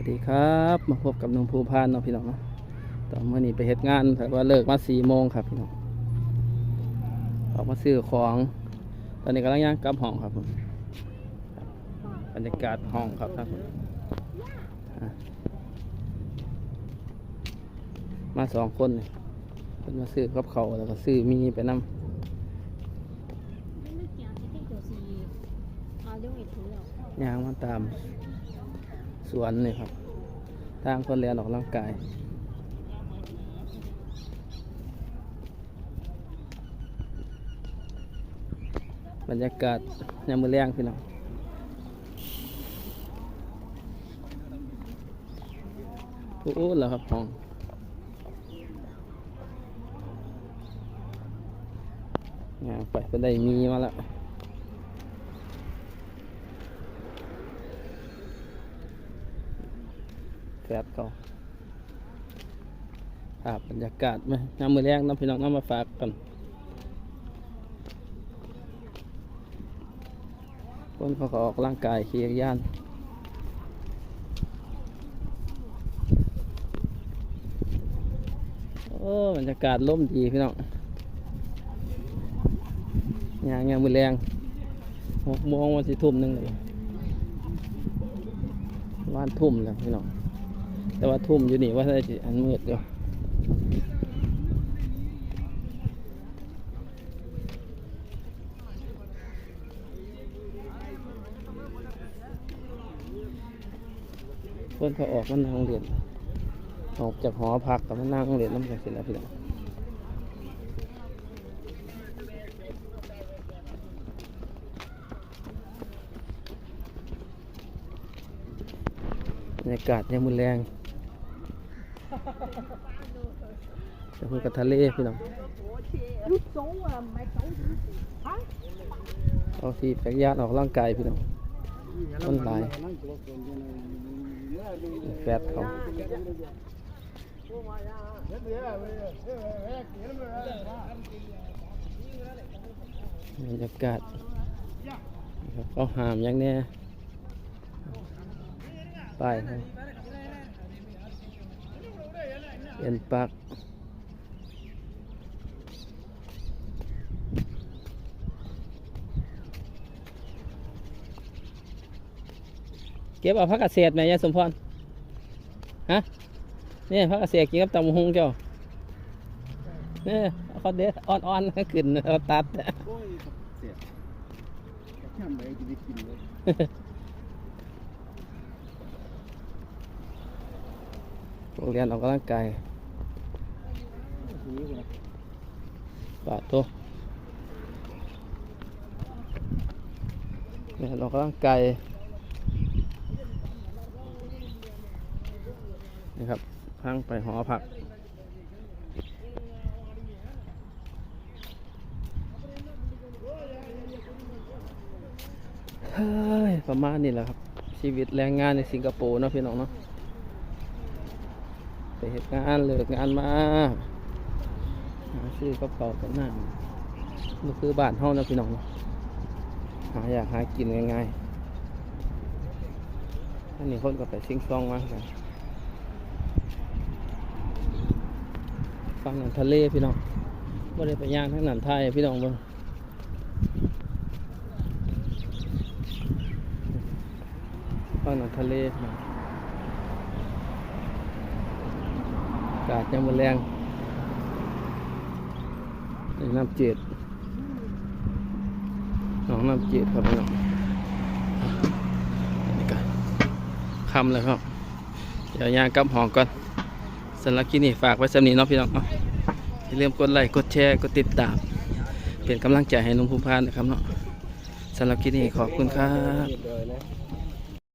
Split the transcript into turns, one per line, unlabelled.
วัสดีครับ มาพบกับนุ่มภูพานเนาะพี่น้องเนาะตอนเมื่อนี้ไปเฮ็ดงานแต่ว่าเลิกมาสี่โมงครับพี่น้องออกมาซื้อของ ตอนนี้กำลังย่างกลับห้องครับผมบรรยากาศห้องครับท่านผู้ชมมาสองคนเพิ่นมาซื้อกับเขาแล้วก็ซื้อมีไปนำ
ไม่เกี่ยวที่เกี่ยวสีอาเรื่องอีกทีแล้ว
ย่างมาตาม สวนนี่ครับ ทางคนเรียนออกกำลังกายบรรยากาศยามมือแรงพี่น้องพูดแล้วครับห้องย่างไปก็ได้มีมาแล้ว แฟดเขาภาพบรรยากาศไหมน้ำมือแรงน้ำพี่น้องน้ำมาฝากกันคนเขาก็ออกร่างกายขี่จักรยานโอ้บรรยากาศล่มดีพี่น้องยางยางมือแรงหกโมงวันสิทุ่มหนึ่งเลยว่านทุ่มแล้วพี่น้อง แต่ว่าทุ่มอยู่นี่ว่าได้อันมืดอยู่คนเขาออกมานั่งเรียนออกจากหอพักกับมานั่งเรียนน้ำจากเสร็จแล้วพี่น้องบรรยากาศยังมือแรง จะพูดกับทะเลพี่น้อง
อะไม่โซ่ฮะ
เอาที่แฝกยานออกร่างกายพี่น้องต้นลายแฟดเขาบรรยากาศเขาหามย่างแน่ป้ายเขาเอ็นปักเก็บเอาพักเกษตรไหมยายสมพร ฮะนี่พักเกษตรกินกับตำบักหงเจ้าเนี่ยเขาเด็ดอ่อนๆขึ้นเขาตัด
โอ้ยเสียแค่ไหนจะได้กินเลย
โรงเรียนออกกำลังกายปาตัวเรียออกกำลังกายนี่ครับพังไปหอผักเฮ้ยประมาณนี้แหละครับ ชีวิตแรงงานในสิงคโปร์เนาะพี่น้องเนาะ ไปเหตุงานเลิกงานมาหาซื้อกับเขากับน้ำนี่คือบ้านเฮานะพี่น้องหาอยากหากินง่ายๆอันนี้คนก็ไปซิงซองมากันฟังนันทะเลพี่น้องไม่ได้ไปย่างทั้งนันไทยพี่น้องบ้างฟังนันทะเลน้อง อา กาศยังมันแรงน้ำเจืดหนองน้ำเจืดครับพี่น้องนี่ก็คำเลยครับ เดี๋ยวยางกับหองก่อนสำหรับคลิปนี้ฝากไว้สำนีเนาะพี่น้องเนาะอย่าลืมกดไลค์ กดแชร์ กดติดตาม เป็นกำลังใจให้นุ่มภูมิพานนะครับเนาะสำหรับคลิปนี้ขอบคุณครับ